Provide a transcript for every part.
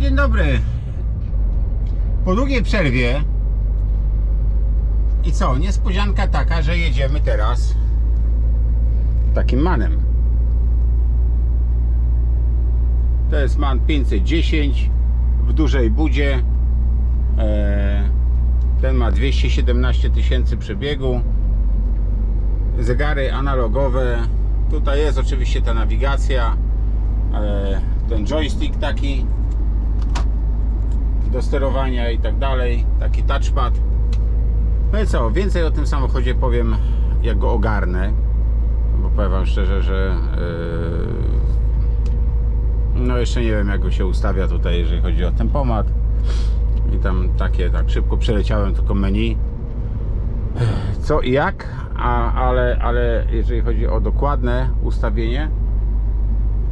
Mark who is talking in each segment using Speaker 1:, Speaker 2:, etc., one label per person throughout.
Speaker 1: Dzień dobry. Po długiej przerwie. I co? Niespodzianka taka, że jedziemy teraz takim manem. To jest man 510 w dużej budzie. E, Ten ma 217 tysięcy przebiegu. Zegary analogowe. Tutaj jest oczywiście ta nawigacja. Ten joystick taki do sterowania i tak dalej. Taki touchpad. No i co? Więcej o tym samochodzie powiem, jak go ogarnę. Bo powiem Wam szczerze, że yy, no jeszcze nie wiem, jak go się ustawia tutaj, jeżeli chodzi o tempomat. I tam takie, tak szybko przeleciałem tylko menu. Co i jak, a, ale, ale jeżeli chodzi o dokładne ustawienie,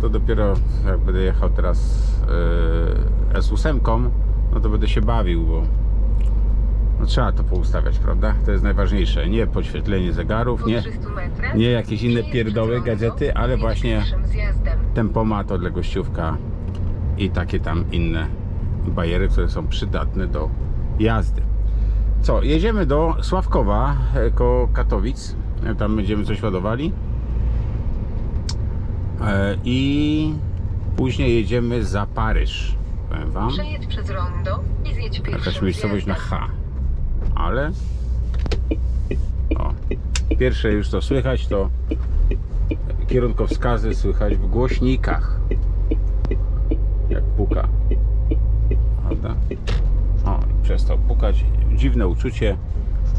Speaker 1: to dopiero jak będę jechał teraz yy, S8, no to będę się bawił, bo no, trzeba to poustawiać, prawda? To jest najważniejsze. Nie podświetlenie zegarów, nie nie jakieś inne pierdoły, gadżety, ale właśnie tempomat, odległościówka i takie tam inne bajery, które są przydatne do jazdy. Co, jedziemy do Sławkowa e, koło Katowic. E, Tam będziemy coś ładowali. E, I później jedziemy za Paryż. Powiem wam.
Speaker 2: Przejedź przez rondo i zjedź pierwszym
Speaker 1: Jakaś miejscowość na. H. Ale. O. Pierwsze już to słychać, to kierunkowskazy słychać w głośnikach. Jak puka. Prawda? O, i przestał pukać. Dziwne uczucie,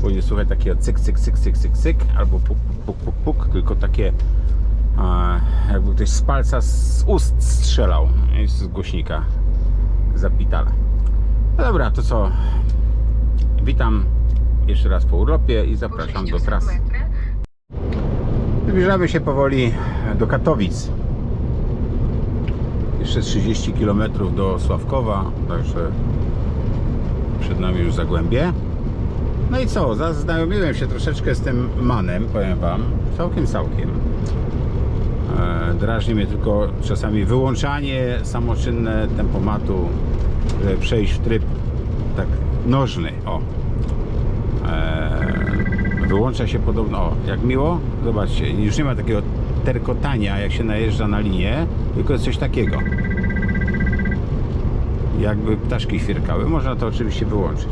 Speaker 1: bo nie słychać takiego cyk, cyk, cyk, cyk, cyk, cyk, albo puk, puk, puk, puk, tylko takie jakby ktoś z palca z ust strzelał z głośnika No dobra, to co? Witam jeszcze raz po urlopie i zapraszam do
Speaker 2: 200
Speaker 1: trasy. Zbliżamy się powoli do Katowic. Jeszcze 30 km do Sławkowa, także przed nami już Zagłębie. No i co, zaznajomiłem się troszeczkę z tym manem, powiem Wam, całkiem, całkiem. E, Drażni mnie tylko czasami wyłączanie samoczynne tempomatu, przejść w tryb tak nożny, o. Eee, wyłącza się podobno, o, jak miło, zobaczcie, już nie ma takiego terkotania, jak się najeżdża na linię, tylko jest coś takiego. Jakby ptaszki świerkały, można to oczywiście wyłączyć.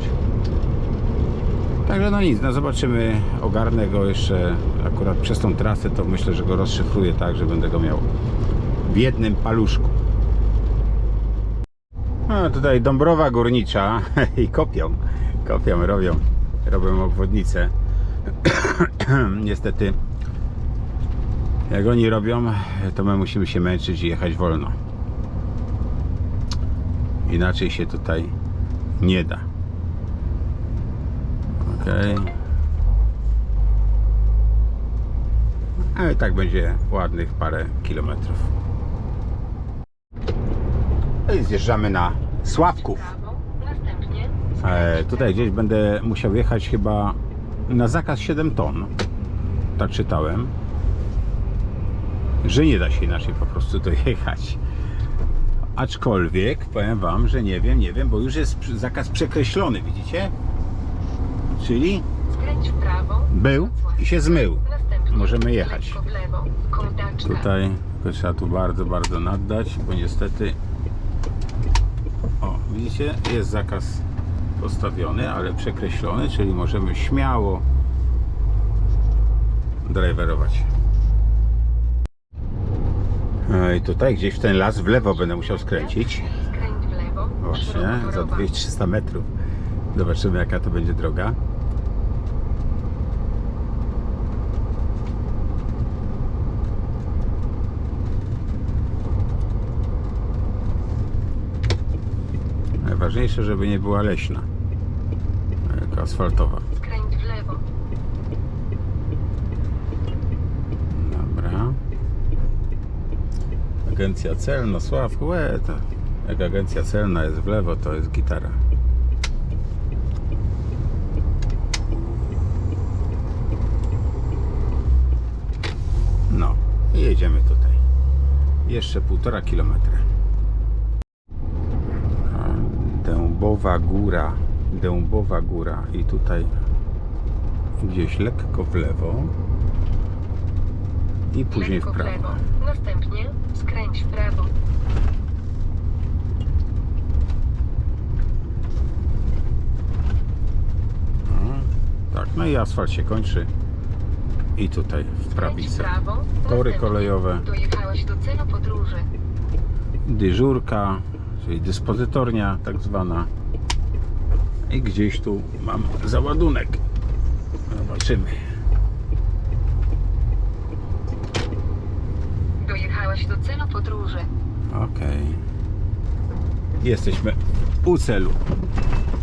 Speaker 1: Także no nic, no zobaczymy, ogarnę go jeszcze akurat przez tą trasę, to myślę, że go rozszyfruję tak, że będę go miał w jednym paluszku. No tutaj Dąbrowa Górnicza i kopią, kopią, robią, robią obwodnicę. Niestety, jak oni robią, to my musimy się męczyć i jechać wolno. Inaczej się tutaj nie da. Okej. Ale tak będzie ładnych parę kilometrów. No i zjeżdżamy na Sławków. E, tutaj gdzieś będę musiał jechać chyba na zakaz 7 ton. Tak czytałem. Że nie da się inaczej po prostu dojechać. Aczkolwiek powiem Wam, że nie wiem, nie wiem, bo już jest zakaz przekreślony, widzicie? Czyli
Speaker 2: skręć w prawo.
Speaker 1: był i się zmył. Możemy jechać. Tutaj tylko trzeba tu bardzo, bardzo naddać, bo niestety widzicie, jest zakaz postawiony, ale przekreślony, czyli możemy śmiało driverować. I tutaj gdzieś w ten las w lewo będę musiał skręcić. Właśnie, za
Speaker 2: rowa.
Speaker 1: 200-300 metrów. Zobaczymy jaka to będzie droga. Najważniejsze, żeby nie była leśna. Jak asfaltowa.
Speaker 2: Skręć w lewo.
Speaker 1: Dobra. Agencja celna, Sławku, łe, to jak agencja celna jest w lewo, to jest gitara. No, i jedziemy tutaj. Jeszcze półtora kilometra. Dębowa Góra. Dębowa Góra. I tutaj gdzieś lekko w lewo. I później w
Speaker 2: Lekko
Speaker 1: prawo.
Speaker 2: Następnie skręć w prawo.
Speaker 1: Tak, no i asfalt się kończy. I tutaj w
Speaker 2: w
Speaker 1: prawicę. Tory kolejowe.
Speaker 2: Dojechałeś do celu podróży.
Speaker 1: dyżurka, czyli dyspozytornia tak zwana. I gdzieś tu mam załadunek. Zobaczymy.
Speaker 2: Dojechałeś do celu podróży.
Speaker 1: Okej. Jesteśmy u celu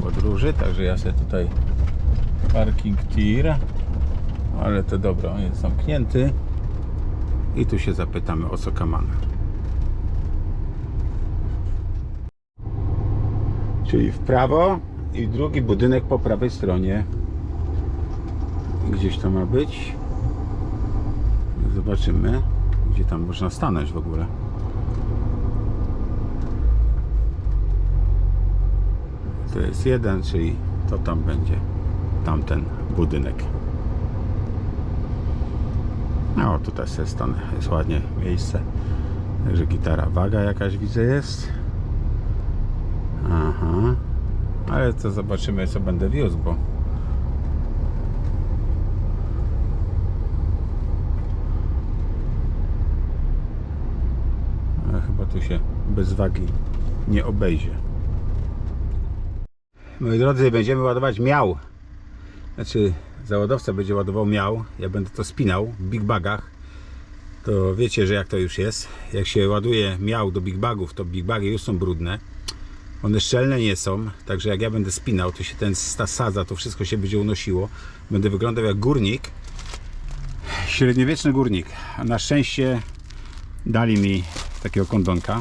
Speaker 1: podróży, także ja sobie tutaj parking tir. Ale to dobra, on jest zamknięty. I tu się zapytamy o co kamana. Czyli w prawo i drugi budynek po prawej stronie. Gdzieś to ma być. Zobaczymy, gdzie tam można stanąć w ogóle. To jest jeden, czyli to tam będzie tamten budynek. No, tutaj sobie stanę. Jest ładnie miejsce. Także gitara waga jakaś widzę jest. Ale to zobaczymy co będę wiózł, bo chyba tu się bez wagi nie obejdzie. Moi drodzy, będziemy ładować miał. Znaczy, załadowca będzie ładował miał. Ja będę to spinał w big bagach. To wiecie, że jak to już jest. Jak się ładuje miał do big bagów, to big bagi już są brudne. One szczelne nie są, także jak ja będę spinał, to się ten sta- sadza, to wszystko się będzie unosiło. Będę wyglądał jak górnik. Średniowieczny górnik. A na szczęście dali mi takiego kondonka.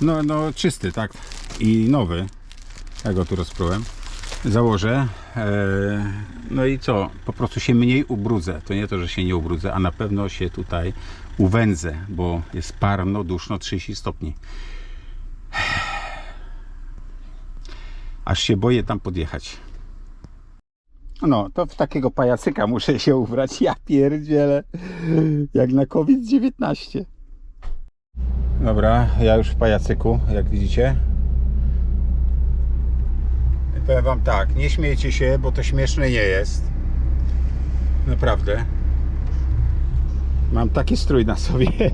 Speaker 1: No, no czysty, tak? I nowy. Ja go tu rozprułem. Założę. e, No i co? Po prostu się mniej ubrudzę. To nie to, że się nie ubrudzę, a na pewno się tutaj uwędzę, bo jest parno, duszno, 30 stopni. Aż się boję tam podjechać. No, to w takiego pajacyka muszę się ubrać. Ja pierdzielę. Jak na COVID-19. Dobra, ja już w pajacyku, jak widzicie. I Powiem wam tak, nie śmiejcie się, bo to śmieszne nie jest. Naprawdę. Mam taki strój na sobie.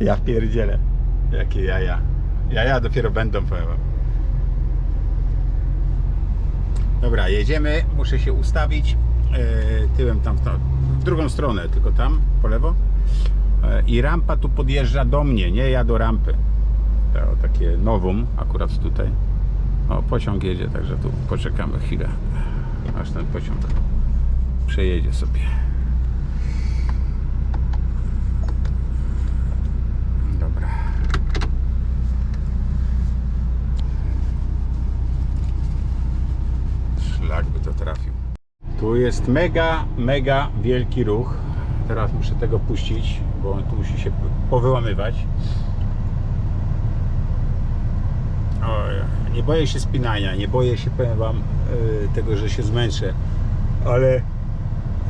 Speaker 1: Ja pierdzielę. Jakie jaja. Jaja dopiero będą, powiem wam. Dobra, jedziemy. Muszę się ustawić e, tyłem tam w, to, w drugą stronę, tylko tam po lewo. E, I rampa tu podjeżdża do mnie, nie ja do rampy. To takie nowum akurat tutaj. O, pociąg jedzie, także tu poczekamy chwilę, aż ten pociąg przejedzie sobie. Dobra. Szlak by to trafił. Tu jest mega, mega wielki ruch. Teraz muszę tego puścić, bo on tu musi się powyłamywać. Nie boję się spinania, nie boję się, powiem Wam, yy, tego, że się zmęczę. Ale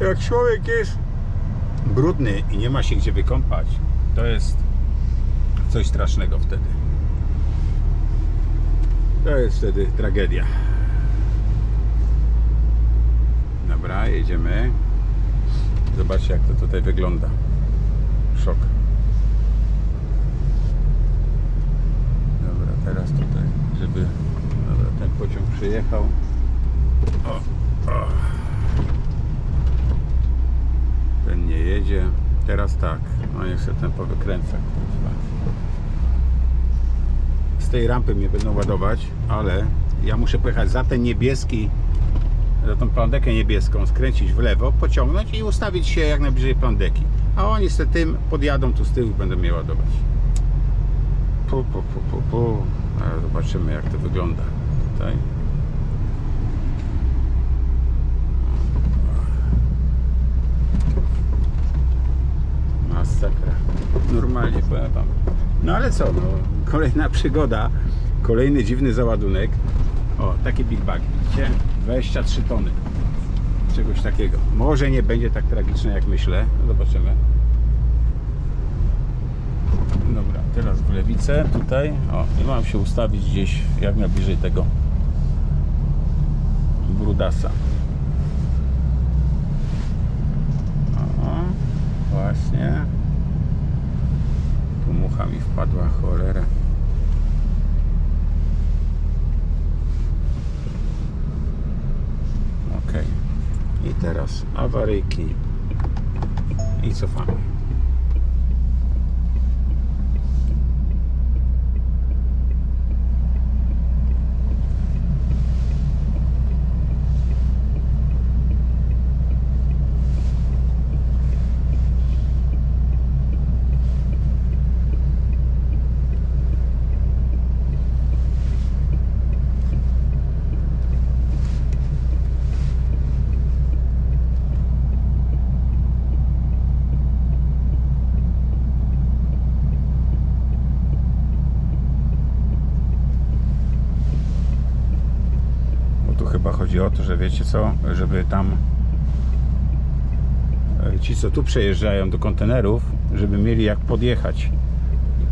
Speaker 1: jak człowiek jest brudny i nie ma się gdzie wykąpać, to jest coś strasznego wtedy. To jest wtedy tragedia. Dobra, jedziemy. Zobaczcie jak to tutaj wygląda. Szok. Dobra, teraz tutaj, żeby dobra, ten pociąg przyjechał. O, o. Ten nie jedzie. Teraz tak. No niech się ten powykręca. Z tej rampy mnie będą ładować, ale ja muszę pojechać za ten niebieski za tą plandekę niebieską, skręcić w lewo, pociągnąć i ustawić się jak najbliżej plandeki. A oni z tym podjadą tu z tyłu i będą mnie ładować. Pu, pu, pu, pu, pu. Zobaczymy jak to wygląda tutaj. Masakra. Normalnie powiem wam. No ale co, no, kolejna przygoda Kolejny dziwny załadunek. O, takie big bagi, widzicie? 23 tony. Czegoś takiego. Może nie będzie tak tragiczne jak myślę. Zobaczymy. Dobra, teraz w lewicę tutaj. O, i mam się ustawić gdzieś jak najbliżej tego brudasa. O, właśnie. Tu mucha mi wpadła, cholera. Ok. I teraz awaryjki i cofamy. Bo tu chyba chodzi o to, że wiecie co, żeby tam e, ci co tu przejeżdżają do kontenerów, żeby mieli jak podjechać.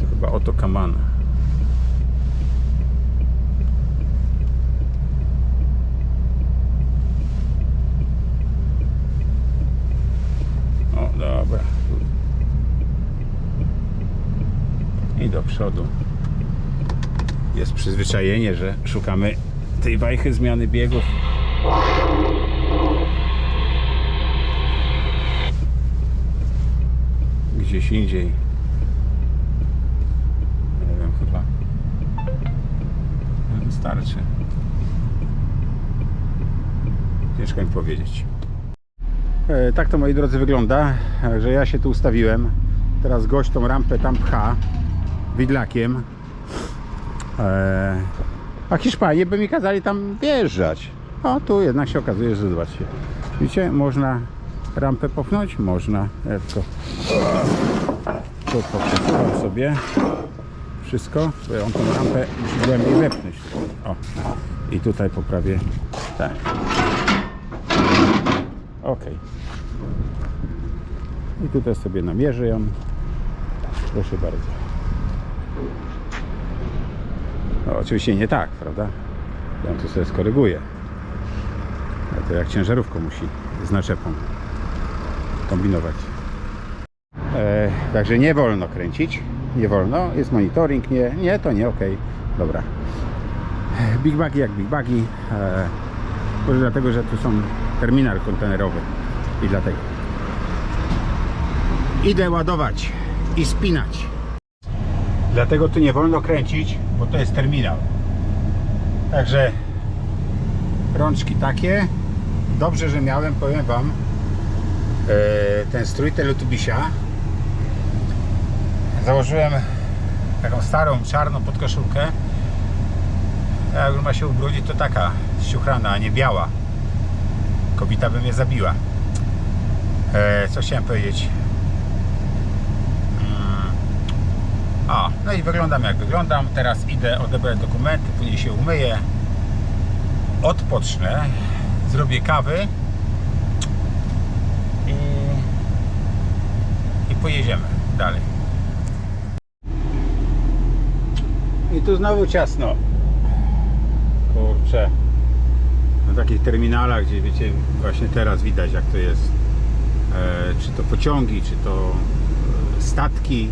Speaker 1: To chyba o to kaman. O, dobra. I do przodu. Jest przyzwyczajenie, że szukamy tej wajchy zmiany biegów. Gdzieś indziej. Nie wiem, chyba. Wystarczy. Ciężko mi powiedzieć. E, tak to moi drodzy wygląda, że ja się tu ustawiłem. Teraz gość tą rampę tam pcha widlakiem. E, a Hiszpanie by mi kazali tam wjeżdżać. O, tu jednak się okazuje, że zobaczcie. Widzicie, można rampę popchnąć? Można. Ja tylko tu popchnąłem sobie wszystko, bo on tą rampę musi głębiej wepchnąć. O, i tutaj poprawię. Tak. Ok. I tutaj sobie namierzę ją. Proszę bardzo. No, oczywiście nie tak, prawda? Ja to sobie skoryguję. To jak ciężarówką musi z naczepą kombinować. E, także nie wolno kręcić. Nie wolno. Jest monitoring. Nie, nie to nie, ok. Dobra. Big bagi jak big bagi. E, może dlatego, że tu są terminal kontenerowy. I dlatego. Idę ładować i spinać. Dlatego tu nie wolno kręcić, bo to jest terminal. Także rączki takie. Dobrze, że miałem, powiem Wam, e, ten strój Teletubisia. Założyłem taką starą, czarną podkoszulkę. A Jak ma się ubrudzić, to taka ściuchrana, a nie biała. Kobieta by mnie zabiła. E, co chciałem powiedzieć? Mm. O, no i wyglądam jak wyglądam. Teraz idę odebrać dokumenty, później się umyję, odpocznę, zrobię kawy i, i pojedziemy dalej. I tu znowu ciasno. Kurczę. Na takich terminalach, gdzie wiecie, właśnie teraz widać jak to jest. E, czy to pociągi, czy to e, statki.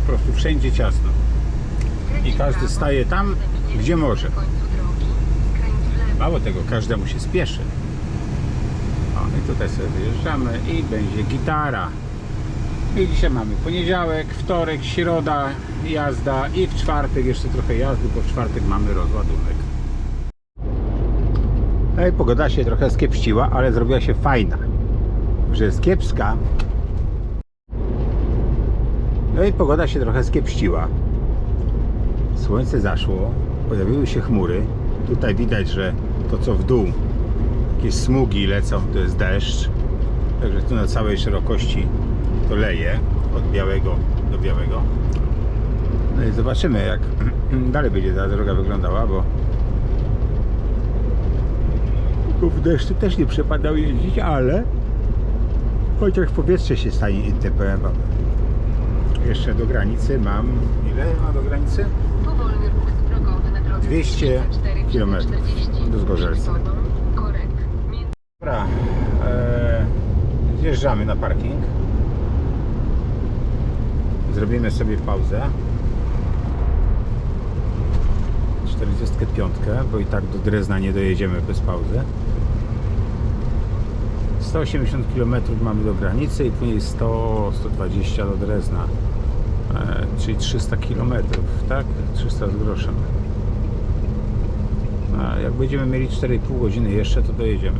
Speaker 1: Po prostu wszędzie ciasno. I każdy staje tam, gdzie może. Mało tego, każdemu się spieszy. O, i tutaj sobie wyjeżdżamy i będzie gitara. I dzisiaj mamy poniedziałek, wtorek, środa, jazda i w czwartek jeszcze trochę jazdy, bo w czwartek mamy rozładunek. No i pogoda się trochę skiepściła, ale zrobiła się fajna. Że jest kiepska. No i pogoda się trochę skiepściła. Słońce zaszło, pojawiły się chmury. Tutaj widać, że to co w dół, jakieś smugi lecą, to jest deszcz. Także tu na całej szerokości to leje od białego do białego. No i zobaczymy jak dalej będzie ta droga wyglądała, bo bo w deszczu też nie przepadał jeździć, ale chociaż powietrze się stanie inne, powiem. Jeszcze do granicy mam, ile ma do granicy?
Speaker 2: Powolny ruch drogowy na drodze
Speaker 1: 200 kilometrów do Zgorzelca. Dobra, e, zjeżdżamy na parking. Zrobimy sobie pauzę. 45, bo i tak do Drezna nie dojedziemy bez pauzy. 180 km mamy do granicy i później 100-120 do Drezna. E, czyli 300 km, tak? 300 z groszem. A jak będziemy mieli 4,5 godziny jeszcze, to dojedziemy.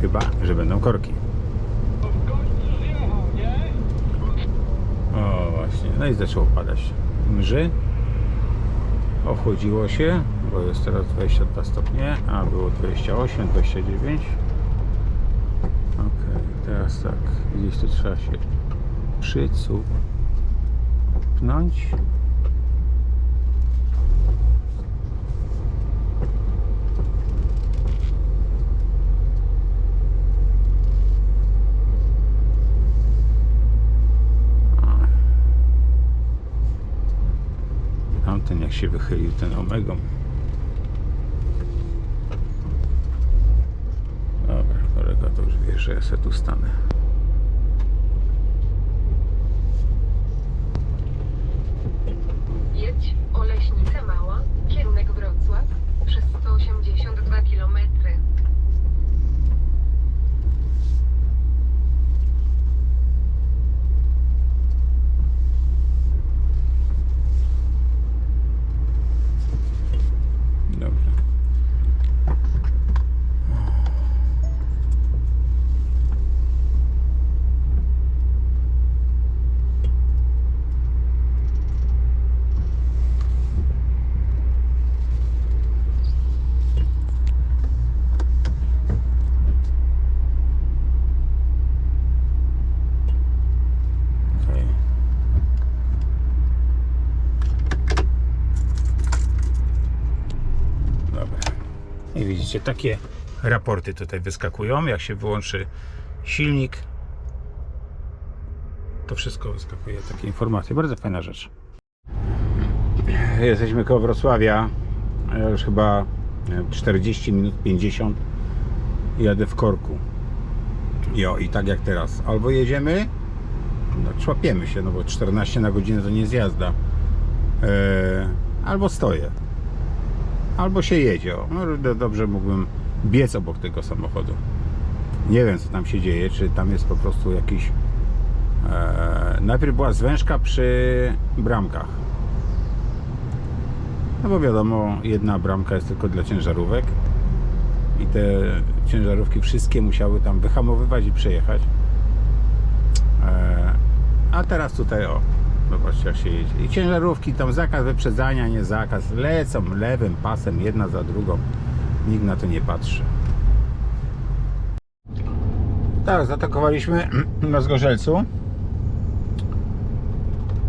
Speaker 1: Chyba, że będą korki. O właśnie, no i zaczęło padać mrzy. Ochłodziło się, bo jest teraz 22 stopnie, a było 28, 29. Ok, teraz tak, gdzieś tu trzeba się przycupnąć. Tamten jak się wychylił ten omegą. Dobra, kolega to już wie, że ja se tu stanę.
Speaker 2: Jedź Oleśnica Mała, kierunek Wrocław, przez 182 km.
Speaker 1: Dobra. Okej. Dobra. I widzicie, takie raporty tutaj wyskakują. Jak się wyłączy silnik, to wszystko wyskakuje, takie informacje. Bardzo fajna rzecz. Jesteśmy koło Wrocławia. Ja już chyba nie wiem, 40 minut, 50 jadę w korku. Jo, i tak jak teraz. Albo jedziemy, no, człapiemy się, no bo 14 na godzinę to nie jest jazda. Eee, albo stoję albo się jedzie. No, do- dobrze mógłbym biec obok tego samochodu. Nie wiem, co tam się dzieje, czy tam jest po prostu jakiś. E, najpierw była zwężka przy bramkach. No bo wiadomo, jedna bramka jest tylko dla ciężarówek i te ciężarówki wszystkie musiały tam wyhamowywać i przejechać. E, a teraz tutaj o, zobaczcie jak się. I ciężarówki, tam zakaz wyprzedzania, nie zakaz, lecą lewym pasem jedna za drugą. Nikt na to nie patrzy. Tak, zaatakowaliśmy na Zgorzelcu.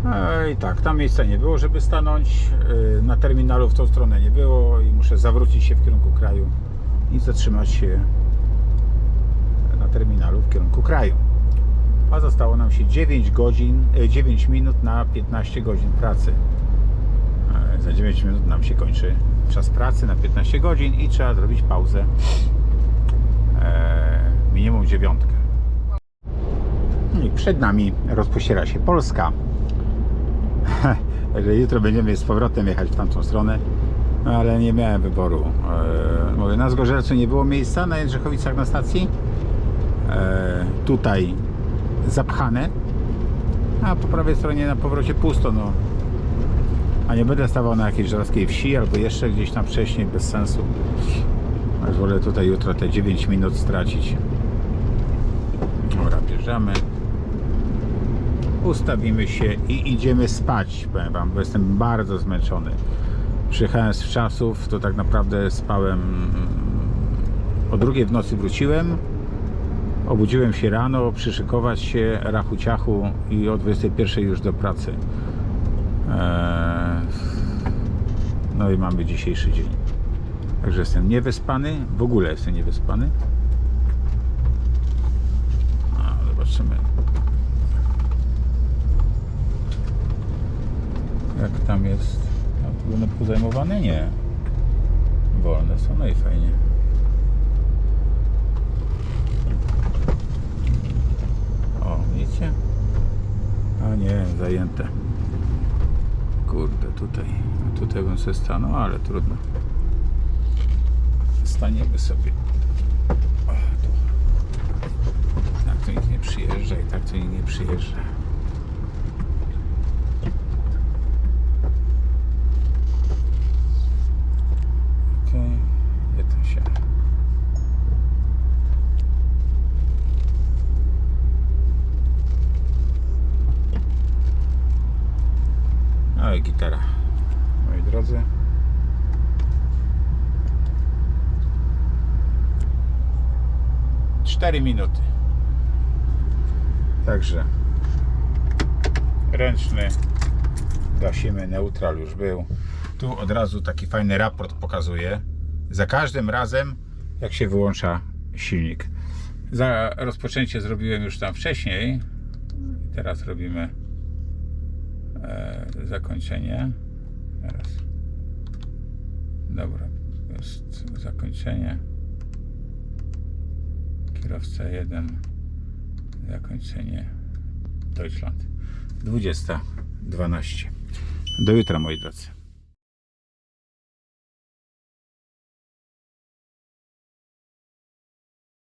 Speaker 1: No I tak, tam miejsca nie było, żeby stanąć. Yy, Na terminalu w tą stronę nie było i muszę zawrócić się w kierunku kraju i zatrzymać się na terminalu w kierunku kraju. A zostało nam się 9 godzin, e, 9 minut na 15 godzin pracy. E, Za 9 minut nam się kończy czas pracy na 15 godzin i trzeba zrobić pauzę e, minimum dziewiątkę. I przed nami rozpościera się Polska. Także jutro będziemy z powrotem jechać w tamtą stronę, no ale nie miałem wyboru. E, mówię, na Zgorzelcu nie było miejsca na Jędrzechowicach na stacji. E, tutaj zapchane, a po prawej stronie na powrocie pusto. No. A nie będę stawał na jakiejś żelazkiej wsi albo jeszcze gdzieś tam wcześniej, bez sensu. Aż wolę tutaj jutro te 9 minut stracić. Dobra, bierzemy. Ustawimy się i idziemy spać, powiem Wam, bo jestem bardzo zmęczony. Przyjechałem z czasów, to tak naprawdę spałem o drugiej w nocy wróciłem. Obudziłem się rano, przyszykować się, rachu ciachu i o 21 już do pracy. Eee, no i mamy dzisiejszy dzień. Także jestem niewyspany, w ogóle jestem niewyspany. A, zobaczymy. Jak tam jest? Będą pozajmowane? Nie. Wolne są, no i fajnie. O, widzicie? A nie, zajęte. Kurde, tutaj. Tutaj bym se stanął, ale trudno. Staniemy sobie. O, tu. Tak to nikt nie przyjeżdża i tak to nikt nie przyjeżdża. 4 minuty. Także ręczny gasimy, neutral już był. Tu od razu taki fajny raport pokazuje. Za każdym razem jak się wyłącza silnik. Za rozpoczęcie zrobiłem już tam wcześniej. Teraz robimy e, zakończenie. Teraz. Dobra, jest zakończenie. Kierowca 1. Zakończenie Deutschland. 20.12. Do jutra moi drodzy.